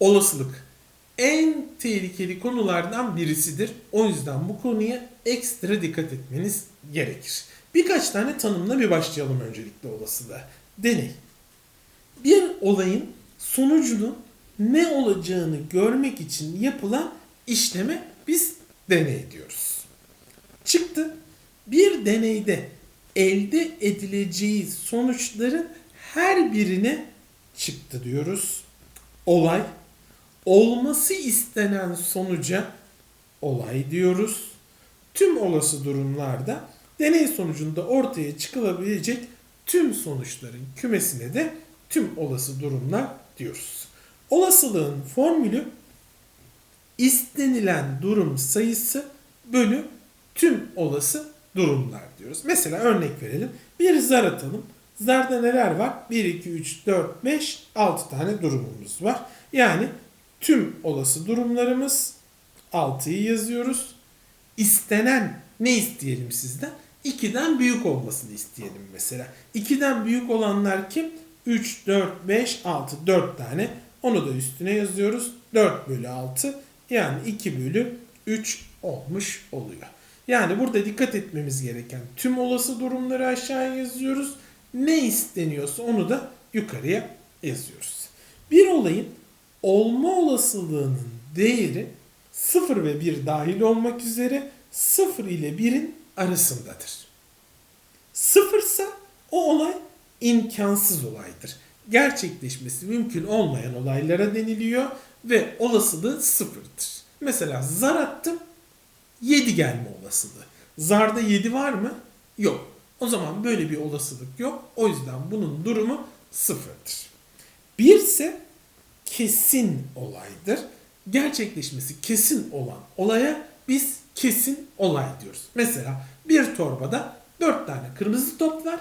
Olasılık en tehlikeli konulardan birisidir. O yüzden bu konuya ekstra dikkat etmeniz gerekir. Birkaç tane tanımla bir başlayalım öncelikle olasılığa. Deney. Bir olayın sonucunun ne olacağını görmek için yapılan işleme biz deney diyoruz. Çıktı. Bir deneyde elde edileceği sonuçların her birine çıktı diyoruz. Olay olması istenen sonuca olay diyoruz. Tüm olası durumlarda deney sonucunda ortaya çıkılabilecek tüm sonuçların kümesine de tüm olası durumlar diyoruz. Olasılığın formülü istenilen durum sayısı bölü tüm olası durumlar diyoruz. Mesela örnek verelim. Bir zar atalım. Zarda neler var? 1, 2, 3, 4, 5, 6 tane durumumuz var. Yani tüm olası durumlarımız 6'yı yazıyoruz. İstenen ne isteyelim sizden? 2'den büyük olmasını isteyelim mesela. 2'den büyük olanlar kim? 3, 4, 5, 6. 4 tane. Onu da üstüne yazıyoruz. 4 bölü 6 yani 2 bölü 3 olmuş oluyor. Yani burada dikkat etmemiz gereken tüm olası durumları aşağıya yazıyoruz. Ne isteniyorsa onu da yukarıya yazıyoruz. Bir olayın olma olasılığının değeri 0 ve 1 dahil olmak üzere 0 ile 1'in arasındadır. Sıfırsa o olay imkansız olaydır. Gerçekleşmesi mümkün olmayan olaylara deniliyor ve olasılığı sıfırdır. Mesela zar attım 7 gelme olasılığı. Zarda 7 var mı? Yok. O zaman böyle bir olasılık yok. O yüzden bunun durumu sıfırdır. Bir ise kesin olaydır. Gerçekleşmesi kesin olan olaya biz kesin olay diyoruz. Mesela bir torbada 4 tane kırmızı top var.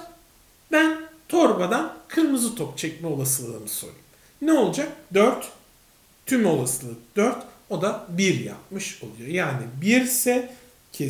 Ben torbadan kırmızı top çekme olasılığını sorayım. Ne olacak? 4 tüm olasılık 4 o da 1 yapmış oluyor. Yani 1 ise